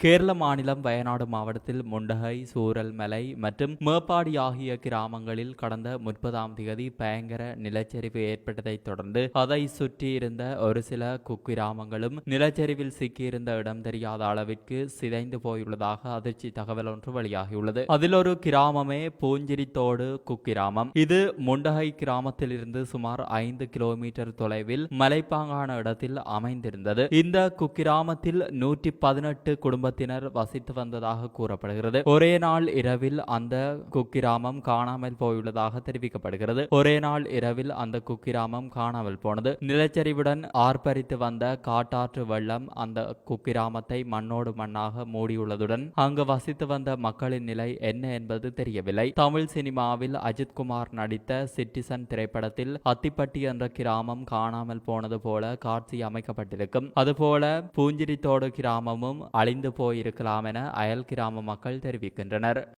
கேரள மாநிலம் வயநாடு மாவட்டத்தில் முண்டகை சூரல்மலை மற்றும் மேப்பாடி ஆகிய கிராமங்களில் கடந்த முப்பதாம் தேதி பயங்கர நிலச்சரிவு ஏற்பட்டதைத் தொடர்ந்து அதை சுற்றி இருந்த ஒரு சில குக்கிராமங்களும் நிலச்சரிவில் சிக்கியிருந்த இடம் தெரியாத அளவிற்கு சிதைந்து போயுள்ளதாக அதிர்ச்சி தகவல் ஒன்று வெளியாகியுள்ளது. அதில் ஒரு கிராமமே பூஞ்சிரித்தோடு குக்கிராமம். இது முண்டகை கிராமத்திலிருந்து சுமார் ஐந்து கிலோமீட்டர் தொலைவில் மலைப்பாங்கான இடத்தில் அமைந்திருந்தது. இந்த குக்கிராமத்தில் நூற்றி பதினெட்டு குடும்பத்தினர் வசித்து வந்ததாக கூறப்படுகிறது. ஒரே நாள் இரவில் அந்த குக்கிராமம் காணாமல் போயுள்ளதாக தெரிவிக்கப்படுகிறது. ஒரே நாள் இரவில் அந்த குக்கிராமம் காணாமல் போனது. நிலச்சரிவுடன் ஆர்ப்பரித்து வந்த காட்டாற்று வெள்ளம் அந்த குக்கிராமத்தை மண்ணோடு மண்ணாக மூடியுள்ளதுடன் அங்கு வசித்து வந்த மக்களின் நிலை என்ன என்பது தெரியவில்லை. தமிழ் சினிமாவில் அஜித்குமார் நடித்த சிட்டிசன் திரைப்படத்தில் அத்திப்பட்டி என்ற கிராமம் காணாமல் போனது போல காட்சி அமைக்கப்பட்டிருக்கும். அதுபோல பூஞ்சிரித்தோடு கிராமமும் அழிந்து போயிருக்கலாம் என அயல் கிராம மக்கள் தெரிவிக்கின்றனர்.